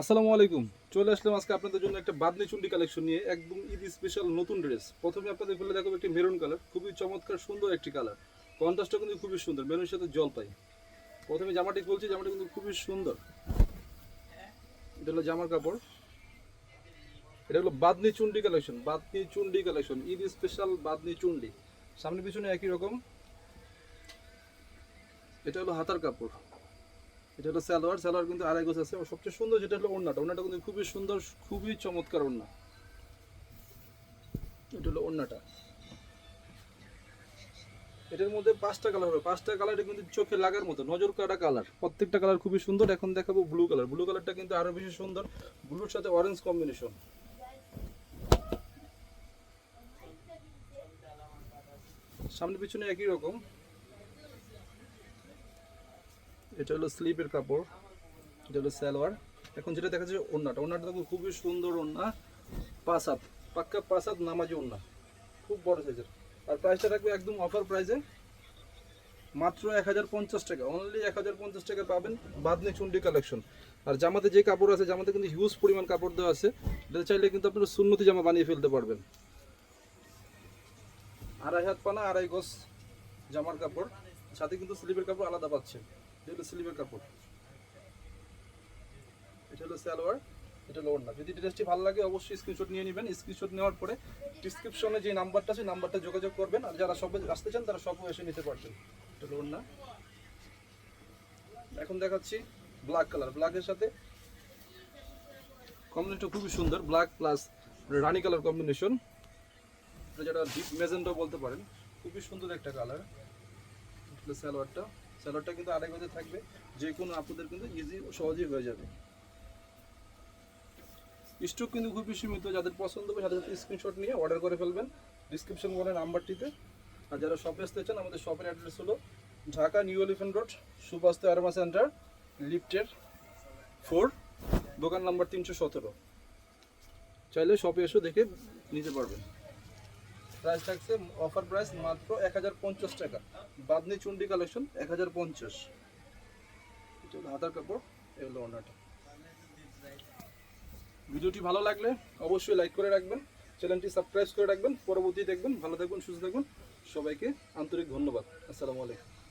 আসসালামু আলাইকুম। চলে আসলাম আজকে আপনাদের জন্য একটা বাদনি চুন্ডি কালেকশন নিয়ে একদম ঈদ স্পেশাল নতুন ড্রেস প্রথমে আপনাদের খুলে দেখাবো একটি মেরুন কালার খুবই চমৎকার, সুন্দর একটি কালার কন্ট্রাস্টটা কিন্তু খুবই সুন্দর মেরুনের সাথে জল পাই প্রথমে জামাটি খুলছি, জামাটি কিন্তু খুবই সুন্দর। এটা হলো জামার কাপড়। এটা হলো Bamni Chundi collection, Bamni Chundi collection, Eid special Bamni Chundi. সামনে পিছনে একই রকম। এটা হলো হাতার কাপড়। এটা হলো সালোয়ার সালোয়ার কিন্তু আড়াই গোছ আছে। সবচেয়ে সুন্দর যেটা হলো ওড়নাটা। ওড়নাটা কিন্তু খুবই সুন্দর, খুবই চমৎকার ওড়না। এটা হলো ওড়নাটা। এটার মধ্যে পাঁচটা কালার হবে। পাঁচটা কালার কিন্তু চোখে লাগার মতো। নজর কাটা কালার। প্রত্যেকটা কালার খুবই সুন্দর। এখন দেখাবো ব্লু কালার। ব্লু কালারটা কিন্তু আরও বেশি সুন্দর। ব্লুর সাথে অরেঞ্জ কম্বিনেশন সামনে পিছনে একই রকম। এটা হলো স্লিপের কাপড়, এটা হলো সালোয়ার। এখন যেটা দেখা যাচ্ছে ওড়নাটা ওড়নাটা দেখুন খুবই সুন্দর ওড়না। পাঁচ হাত পাক্কা পাঁচ হাত নামাজি ওড়না, খুব বড় সাইজের। আর প্রাইসটা রাখবে একদম অফার প্রাইসে মাত্র এক হাজার পঞ্চাশ টাকা। অনলি এক হাজার পঞ্চাশ টাকা পাবেন বাদনি চুন্ডি কালেকশন আর জামাতে যে কাপড় আছে, জামাতে কিন্তু হিউজ পরিমাণ কাপড় দেওয়া আছে। এটা চাইলে কিন্তু আপনারা সুন্নতি জামা বানিয়ে ফেলতে পারবেন। আড়াই হাত পানা, আড়াই গজ জামার কাপড়, সাথে কিন্তু স্লিপের কাপড় আলাদা পাচ্ছেন এটা হলো স্লিপের কাপড়। এটা হলো এটা হলো ওড়না। যদি ড্রেসটি ভালো লাগে, অবশ্যই স্ক্রিনশট নিয়ে নেবেন। স্ক্রিনশট নেওয়ার পরে ডিসক্রিপশনে যে নাম্বারটা নাম্বারটা যোগাযোগ করবেন। আর যারা সবে আসতে চান, তারা সব এসে নিতে এটা হলো ওড়না। এখন দেখাচ্ছি ব্ল্যাক কালার ব্ল্যাকের সাথে কম্বিনেশনটা খুবই সুন্দর। ব্ল্যাক প্লাস রানি কালার কম্বিনেশন যেটা ডিপ বলতে পারেন, খুবই সুন্দর একটা কালার সালোয়ারটা। সালোয়ারটা কিন্তু আড়াই গজে থাকবে। যে কোনো আপনাদের কিন্তু ইজি ও সহজেই হয়ে যাবে। স্টক কিন্তু খুবই সীমিত। যাদের পছন্দ হবে সাথে সাথে স্ক্রিনশট নিয়ে অর্ডার করে ফেলবেন। ডিসক্রিপশন বলে নাম্বারটিতে। আর যারা শপে আসতে চান, আমাদের শপের অ্যাড্রেস হলো ঢাকা নিউ এলিফেন্ট রোড সুপাস্ত আরমা সেন্টার লিফটের ফোর দোকান নাম্বার তিনশো সতেরো। চাইলে শপে এসে দেখে নিতে পারবেন। প্রাইস থাকছে অফার প্রাইস মাত্র এক হাজার পঞ্চাশ টাকা। বাদনি চুন্ডি কালেকশন এক হাজার পঞ্চাশ। এটা হাতার কাপড় এগুলো ওনাটা ভিডিওটি ভালো লাগলে অবশ্যই লাইক করে রাখবেন চ্যানেলটি সাবস্ক্রাইব করে রাখবেন, পরবর্তী দেখবেন, ভালো থাকবেন, সুস্থ থাকবেন। সবাইকে আন্তরিক ধন্যবাদ। আসসালামু আলাইকুম।